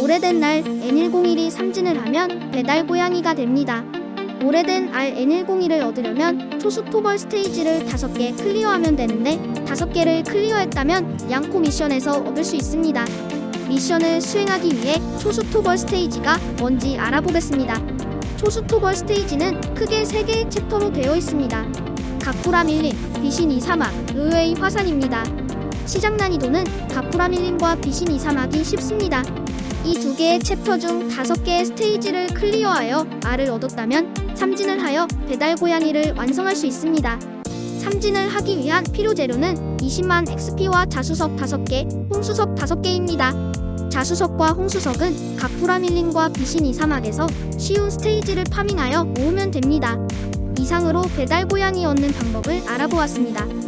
오래된 날 N101이 삼진을 하면 배달 고양이가 됩니다. 오래된 알 N101을 얻으려면 초수토벌 스테이지를 5개 클리어하면 되는데 5개를 클리어했다면 양코 미션에서 얻을 수 있습니다. 미션을 수행하기 위해 초수토벌 스테이지가 뭔지 알아보겠습니다. 초수토벌 스테이지는 크게 3개의 챕터로 되어 있습니다. 가쿠라 밀림, 비신 이사막, 의외의 화산입니다. 시작 난이도는 가쿠라 밀림과 비신 이사막이 쉽습니다. 이 두 개의 챕터 중 다섯 개의 스테이지를 클리어하여 알을 얻었다면 삼진을 하여 배달 고양이를 완성할 수 있습니다. 삼진을 하기 위한 필요 재료는 20만 XP와 자수석 5개, 홍수석 5개입니다. 자수석과 홍수석은 가쿠라 밀림과 비신이 사막에서 쉬운 스테이지를 파밍하여 모으면 됩니다. 이상으로 배달 고양이 얻는 방법을 알아보았습니다.